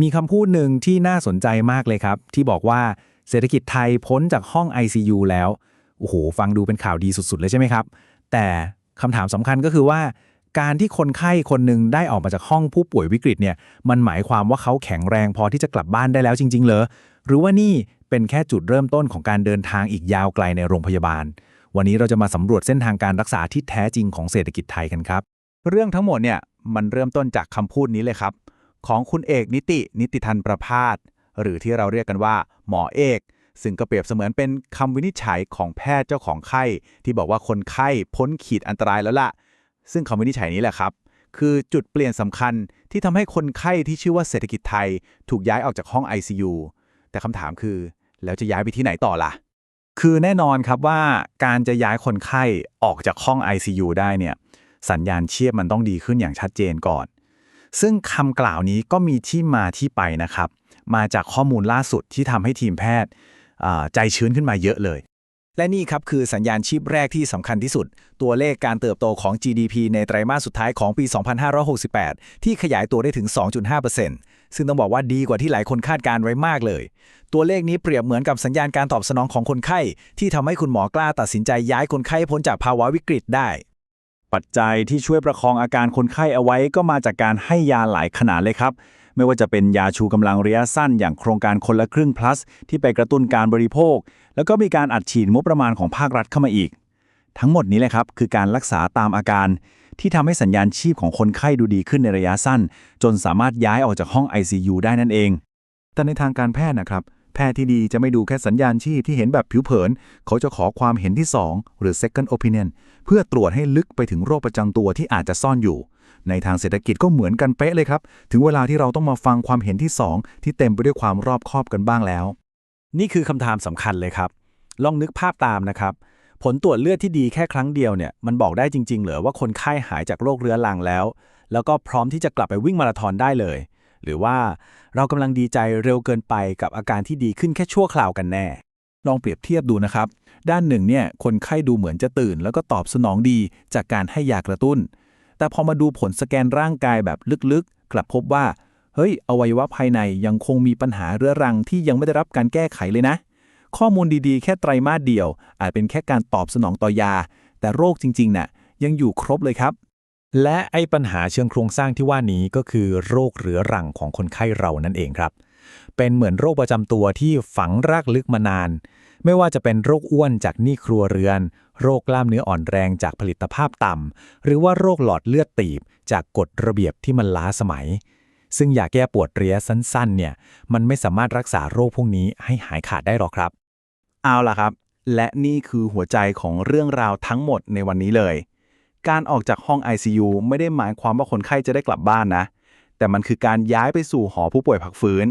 มีคำพูดหนึ่งที่น่าสนใจมากเลยครับ ที่บอกว่าเศรษฐกิจไทยพ้นจากห้อง ICU แล้ว โอ้โห ฟังดูเป็นข่าวดีสุด ๆ เลยใช่ไหมครับ แต่คำถามสำคัญก็คือว่า การที่คนไข้คนหนึ่งได้ออกมาจากห้องผู้ป่วยวิกฤตเนี่ย มันหมายความว่าเขาแข็งแรงพอที่จะกลับบ้านได้แล้วจริง ๆ เหรอ หรือว่านี่เป็นแค่จุดเริ่มต้นของการเดินทางอีกยาวไกลในโรงพยาบาล วันนี้เราจะมาสำรวจเส้นทางการรักษาที่แท้จริงของเศรษฐกิจไทยกันครับ เรื่องทั้งหมดเนี่ยมันเริ่มต้นจากคำพูดนี้เลยครับ ของคุณเอกนิติ นิติทันประพาสหรือที่เราเรียกกันว่า หมอเอก ซึ่งก็เปรียบเสมือนเป็นคำวินิจฉัยของแพทย์เจ้าของไข้ ที่บอกว่าคนไข้พ้นขีดอันตรายแล้วล่ะ ซึ่งคำวินิจฉัยนี้แหละครับ คือจุดเปลี่ยนสำคัญที่ทำให้คนไข้ที่ชื่อว่าเศรษฐกิจไทย ถูกย้ายออกจากห้อง ICU แต่คำถามคือ แล้วจะย้ายไปที่ไหนต่อล่ะคือแน่นอนครับว่าการจะย้ายคนไข้ออกจากห้อง ICU ได้เนี่ยสัญญาณเชีพมันต้องดีขึ้นอย่างชัดเจนก่อน ซึ่งคำกล่าวนี้ก็มีที่มาที่ไปนะครับ มาจากข้อมูลล่าสุดที่ทำให้ทีมแพทย์ใจชื้นขึ้นมาเยอะเลย และนี่ครับคือสัญญาณชีพแรกที่สำคัญที่สุด ตัวเลขการเติบโตของ GDP ในไตรมาสสุดท้ายของปี 2568 ที่ขยายตัวได้ถึง 2.5%ซึ่งต้องบอกว่าดีกว่าที่หลายคนคาดการไว้มากเลย ตัวเลขนี้เปรียบเหมือนกับสัญญาณการตอบสนองของคนไข้ ที่ทำให้คุณหมอกล้าตัดสินใจย้ายคนไข้พ้นจากภาวะวิกฤตได้ ปัจจัยที่ช่วยประคองอาการคนไข้เอาไว้ก็มาจากการให้ยาหลายขนาดเลยครับ ไม่ว่าจะเป็นยาชูกำลังระยะสั้น อย่างโครงการคนละครึ่ง plus ที่ไปกระตุ้นการบริโภค แล้วก็มีการอัดฉีดงบประมาณของภาครัฐเข้ามาอีก ทั้งหมดนี้เลยครับคือการรักษาตามอาการ ที่ทำให้สัญญาณชีพของคนไข้ดูดีขึ้นในระยะสั้น จนสามารถย้ายออกจากห้อง ICU ได้นั่นเอง แต่ในทางการแพทย์นะครับ แพทย์ที่ดีจะไม่ดูแค่สัญญาณชีพที่เห็นแบบผิวเผิน เขาจะขอความเห็นที่ 2 หรือ second opinion เพื่อตรวจให้ลึกไปถึงโรคประจำตัวที่อาจจะซ่อนอยู่ ในทางเศรษฐกิจก็เหมือนกันเป๊ะเลยครับ ถึงเวลาที่เราต้องมาฟังความเห็นที่ 2 ที่เต็มไปด้วยความรอบคอบกันบ้างแล้ว นี่คือคำถามสำคัญเลยครับ ลองนึกภาพตามนะครับ ผลตรวจเลือดที่ดีแค่ครั้งเดียวเนี่ย มันบอกได้จริง ๆ เหรอว่าคนไข้หายจากโรคเรื้อรังแล้ว แล้วก็พร้อมที่จะกลับไปวิ่งมาราธอนได้เลย หรือว่าเรากำลังดีใจเร็วเกินไปกับอาการที่ดีขึ้นแค่ชั่วคราวกันแน่ ลองเปรียบเทียบดูนะครับ ด้านหนึ่งเนี่ยคนไข้ดูเหมือนจะตื่น แล้วก็ตอบสนองดีจากการให้ยากระตุ้น แต่พอมาดูผลสแกนร่างกายแบบลึกๆ กลับพบว่า เฮ้ย อวัยวะภายในยังคงมีปัญหาเรื้อรังที่ยังไม่ได้รับการแก้ไขเลยนะ ข้อมูลดีๆ แค่ไตรมาสเดียว อาจเป็นแค่การตอบสนองต่อยา แต่โรคจริงๆน่ะยังอยู่ครบเลยครับ และไอ้ปัญหาเชิงโครงสร้างที่ว่านี้ก็คือโรคเรื้อรังของคนไข้เรานั่นเองครับ เป็นเหมือนโรคประจำตัวที่ฝังรากลึกมานาน ไม่ว่าจะเป็นโรคอ้วนจากหนี้ครัวเรือน โรคกล้ามเนื้ออ่อนแรงจากผลิตภาพต่ำ หรือว่าโรคหลอดเลือดตีบ จากกฎระเบียบที่มันล้าสมัย ซึ่งยาแก้ปวดเรียสั้นๆ เนี่ย มันไม่สามารถรักษาโรคพวกนี้ให้หายขาดได้หรอกครับ เอาล่ะครับ และนี่คือหัวใจของเรื่องราวทั้งหมดในวันนี้เลย การออกจากห้อง ICU ไม่ได้หมายความว่าคนไข้จะได้กลับบ้านนะ แต่มันคือการย้ายไปสู่หอผู้ป่วยพักฟื้น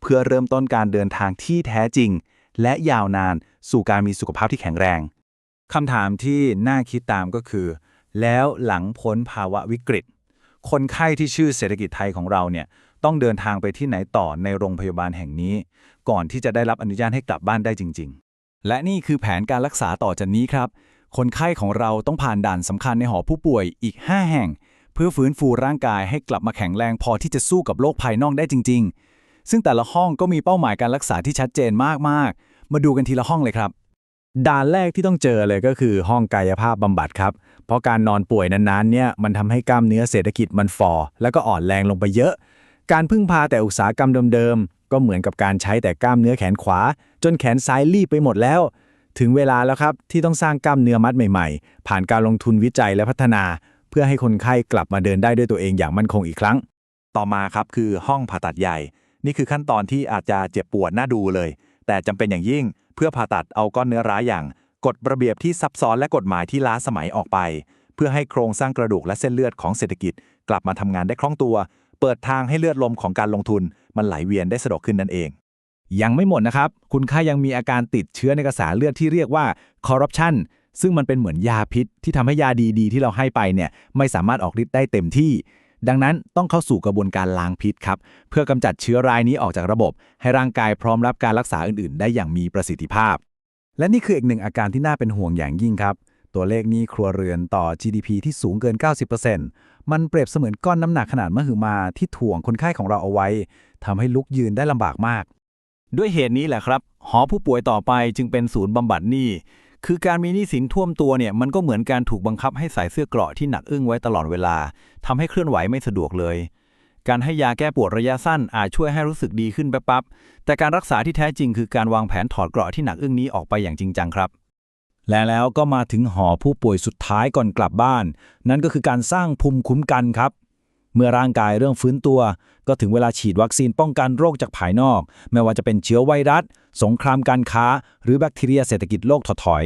เพื่อเริ่มต้นการเดินทางที่แท้จริง และยาวนานสู่การมีสุขภาพที่แข็งแรงคำถามที่น่าคิดตามก็คือ แล้วหลังพ้นภาวะวิกฤต คนไข้ที่ชื่อเศรษฐกิจไทยของเราเนี่ยต้องเดินทางไปที่ไหนต่อในโรงพยาบาลแห่งนี้ ก่อนที่จะได้รับอนุญาตให้กลับบ้านได้จริง ๆ และนี่คือแผนการรักษาต่อจากนี้ครับ คนไข้ของเราต้องผ่านด่านสำคัญในหอผู้ป่วยอีก 5 แห่ง เพื่อฟื้นฟูร่างกายให้กลับมาแข็งแรงพอที่จะสู้กับโรคภายนอกได้จริง ๆ ซึ่งแต่ละห้องก็มีเป้าหมายการรักษาที่ชัดเจนมากๆมาดูกันทีละห้องเลยครับ ด่านแรกที่ต้องเจอเลยก็คือห้องกายภาพบำบัดครับ เพราะการนอนป่วยนานๆเนี่ยมันทำให้กล้ามเนื้อเศรษฐกิจมันฟอแล้วก็อ่อนแรงลงไปเยอะ การพึ่งพาแต่อุตสาหกรรมเดิมๆก็เหมือนกับการใช้แต่กล้ามเนื้อแขนขวา จนแขนซ้ายรีบไปหมดแล้ว ถึงเวลาแล้วครับ ที่ต้องสร้างกล้ามเนื้อมัดใหม่ๆ ผ่านการลงทุนวิจัยและพัฒนา เพื่อให้คนไข้กลับมาเดินได้ด้วยตัวเองอย่างมั่นคงอีกครั้ง ต่อมาครับคือห้องผ่าตัดใหญ่ นี่คือขั้นตอนที่อาจจะเจ็บปวดน่าดูเลย แต่จำเป็นอย่างยิ่งเพื่อผ่าตัดเอาก้อนเนื้อร้ายอย่างกฎระเบียบที่ซับซ้อนและกฎหมายที่ล้าสมัยออกไป เพื่อให้โครงสร้างกระดูกและเส้นเลือดของเศรษฐกิจ กลับมาทำงานได้คล่องตัว เปิดทางให้เลือดลมของการลงทุน มันไหลเวียนได้สะดวกขึ้นนั่นเอง ยังไม่หมดนะครับ คุณไข้ยังมีอาการติดเชื้อในกระแสเลือดที่เรียกว่า corruption ซึ่งมันเป็นเหมือนยาพิษ ที่ทำให้ยาดีๆ ที่เราให้ไปเนี่ยไม่สามารถออกฤทธิ์ได้เต็มที่ ดังนั้นต้องเข้าสู่กระบวนการล้างพิษครับ เพื่อกำจัดเชื้อรายนี้ออกจากระบบ ให้ร่างกายพร้อมรับการรักษาอื่น ๆ ได้อย่างมีประสิทธิภาพ และนี่คืออีกหนึ่งอาการที่น่าเป็นห่วงอย่างยิ่งครับ ตัวเลขนี้ครัวเรือนต่อ GDP ที่สูงเกิน 90%มันเปรียบเสมือนก้อนน้ำหนักขนาดมหึมาที่ถ่วงคนไข้ของเราเอาไว้ทำให้ลุกยืนได้ลำบากมาก ด้วยเหตุนี้แหละครับ หอผู้ป่วยต่อไปจึงเป็นศูนย์บำบัดหนี้ คือการมีหนี้สินท่วมตัวเนี่ยมันก็เหมือนการถูกบังคับให้ใส่เสื้อเกราะที่หนักอึ้งไว้ตลอดเวลาทำให้เคลื่อนไหวไม่สะดวกเลย การให้ยาแก้ปวดระยะสั้นอาจช่วยให้รู้สึกดีขึ้นแป๊บๆแต่การรักษาที่แท้จริงคือการวางแผนถอดเกราะที่หนักอึ้งนี้ออกไปอย่างจริงจังครับและแล้วก็มาถึงหอผู้ป่วยสุดท้ายก่อนกลับบ้าน นั่นก็คือการสร้างภูมิคุ้มกันครับ เมื่อร่างกายเริ่มฟื้นตัว ก็ถึงเวลาฉีดวัคซีนป้องกันโรคจากภายนอก ไม่ว่าจะเป็นเชื้อไวรัส สงครามการค้า หรือแบคทีเรียเศรษฐกิจโลกถดถอย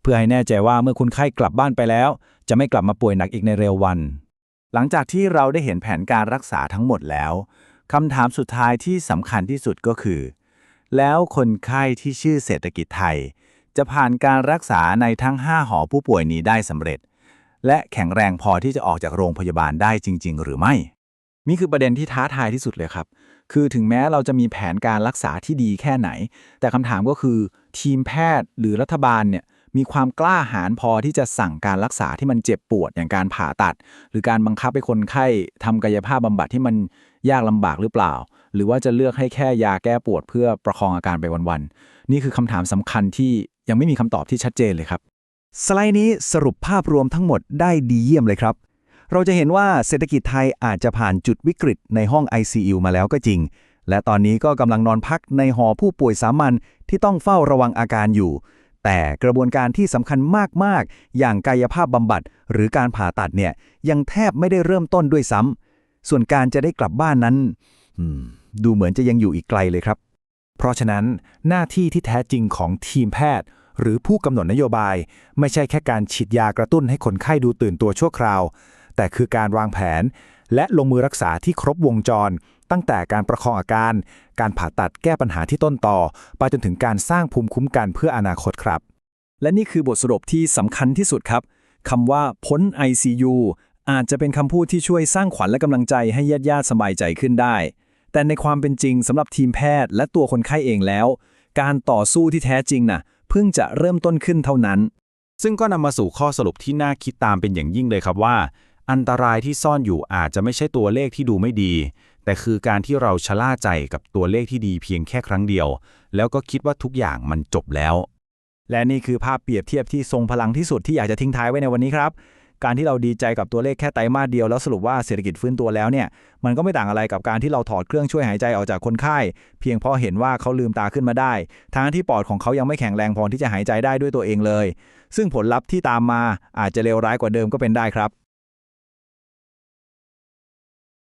เพื่อให้แน่ใจว่าเมื่อคุณไข้กลับบ้านไปแล้ว จะไม่กลับมาป่วยหนักอีกในเร็ววัน หลังจากที่เราได้เห็นแผนการรักษาทั้งหมดแล้วคำถามสุดท้ายที่สำคัญที่สุดก็คือ แล้วคนไข้ที่ชื่อเศรษฐกิจไทย จะผ่านการรักษาในทั้ง 5 หอผู้ป่วยนี้ได้สำเร็จ และแข็งแรงพอที่จะออกจากโรงพยาบาลได้จริง ๆ หรือไม่ นี่คือประเด็นที่ท้าทายที่สุดเลยครับ คือถึงแม้เราจะมีแผนการรักษาที่ดีแค่ไหน แต่คำถามก็คือ ทีมแพทย์หรือรัฐบาลเนี่ยมีความกล้าหาญพอที่จะสั่งการรักษาที่มันเจ็บปวดอย่างการผ่าตัด หรือการบังคับให้คนไข้ทำกายภาพบำบัดที่มันยากลำบากหรือเปล่า หรือว่าจะเลือกให้แค่ยาแก้ปวดเพื่อประคองอาการไปวันๆนี่คือคำถามสำคัญที่ยังไม่มีคำตอบที่ชัดเจนเลยครับ สไลด์นี้สรุปภาพรวมทั้งหมดได้ดีเยี่ยมเลยครับ เราจะเห็นว่าเศรษฐกิจไทยอาจจะผ่านจุดวิกฤตในห้อง ICU มาแล้วก็จริง และตอนนี้ก็กำลังนอนพักในหอผู้ป่วยสามัญที่ต้องเฝ้าระวังอาการอยู่ แต่กระบวนการที่สำคัญมาก ๆ อย่างกายภาพบำบัดหรือการผ่าตัดเนี่ยยังแทบไม่ได้เริ่มต้นด้วยซ้ำส่วนการจะได้กลับบ้านนั้นดูเหมือนจะยังอยู่อีกไกลเลยครับ เพราะฉะนั้นหน้าที่ที่แท้จริงของทีมแพทย์ หรือผู้กำหนดนโยบาย ไม่ใช่แค่การฉีดยากระตุ้นให้คนไข้ดูตื่นตัวชั่วคราว แต่คือการวางแผน และลงมือรักษาที่ครบวงจร ตั้งแต่การประคองอาการ การผ่าตัดแก้ปัญหาที่ต้นต่อ ไปจนถึงการสร้างภูมิคุ้มกันเพื่ออนาคตครับ และนี่คือบทสรุปที่สำคัญที่สุดครับคำว่าพ้น ICU อาจจะเป็นคำพูดที่ช่วยสร้างขวัญและกำลังใจให้ญาติญาติสบายใจขึ้นได้ แต่ในความเป็นจริงสำหรับทีมแพทย์และตัวคนไข้เองแล้ว การต่อสู้ที่แท้จริงน่ะ เพิ่งจะเริ่มต้นขึ้นเท่านั้น ซึ่งก็นำมาสู่ข้อสรุปที่น่าคิดตามเป็นอย่างยิ่งเลยครับว่า อันตรายที่ซ่อนอยู่อาจจะไม่ใช่ตัวเลขที่ดูไม่ดี แต่คือการที่เราชะล่าใจกับตัวเลขที่ดีเพียงแค่ครั้งเดียว แล้วก็คิดว่าทุกอย่างมันจบแล้ว และนี่คือภาพเปรียบเทียบที่ทรงพลังที่สุดที่อยากจะทิ้งท้ายไว้ในวันนี้ครับ การที่เราดีใจกับตัวเลขแค่ไตรมาสเดียวแล้วสรุปว่าเศรษฐกิจฟื้นตัวแล้วเนี่ยมันก็ไม่ต่างอะไรกับการที่เราถอดเครื่องช่วยหายใจออกจากคนไข้ เพียงเพราะเห็นว่าเขาลืมตาขึ้นมาได้ ทั้งที่ปอดของเขายังไม่แข็งแรงพอที่จะหายใจได้ด้วยตัวเองเลย ซึ่งผลลัพธ์ที่ตามมาอาจจะเลวร้ายกว่าเดิมก็เป็นได้ครับ